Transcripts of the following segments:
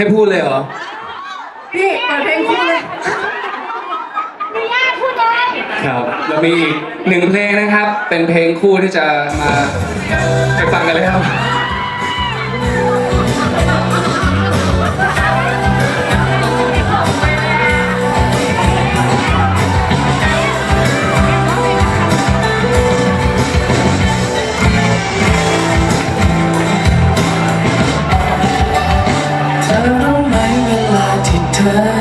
ให้พูดเลยเหรอ พี่เปิดเพลงคู่เลยมียากพูดเลยครับเรามีอีกหนึ่งเพลงนะครับ เป็นเพลงคู่ที่จะมาไปฟังกันเลยครับ time.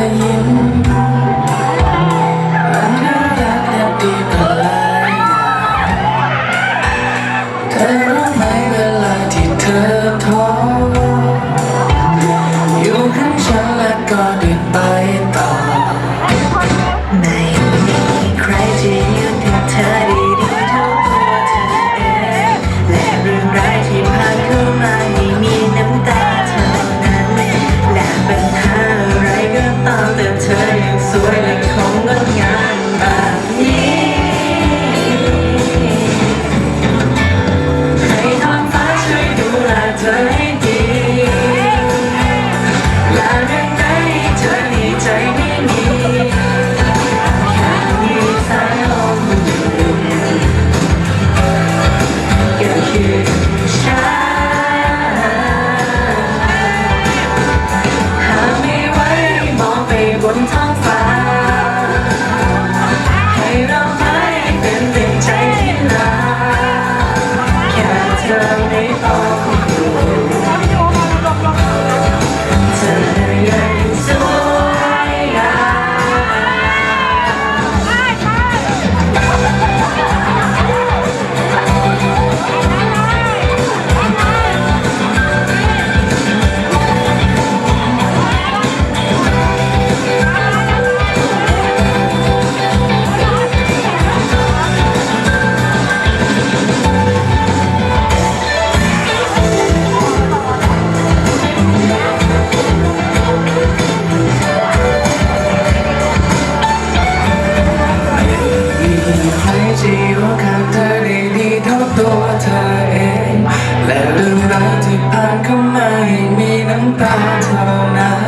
ตาเท่านั้น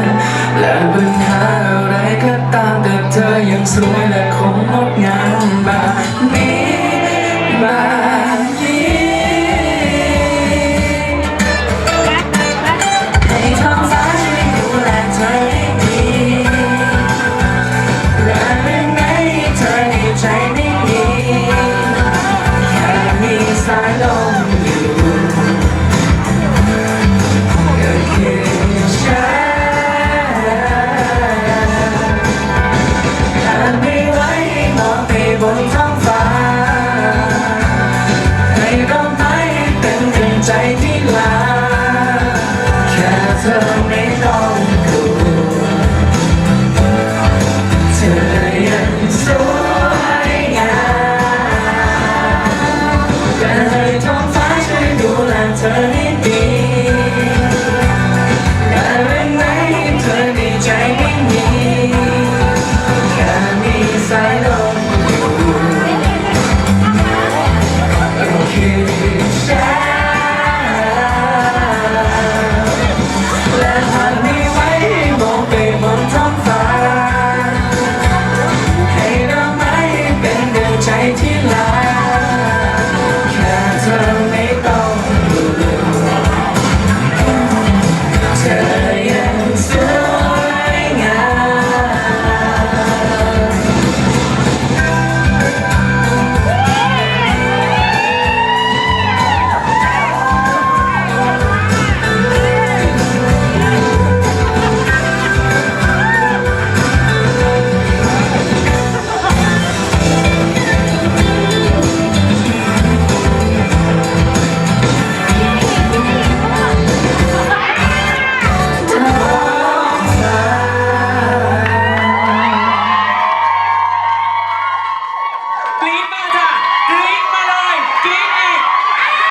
และปัญหาอะไรก็ตามแต่เธอยังสวยและ 사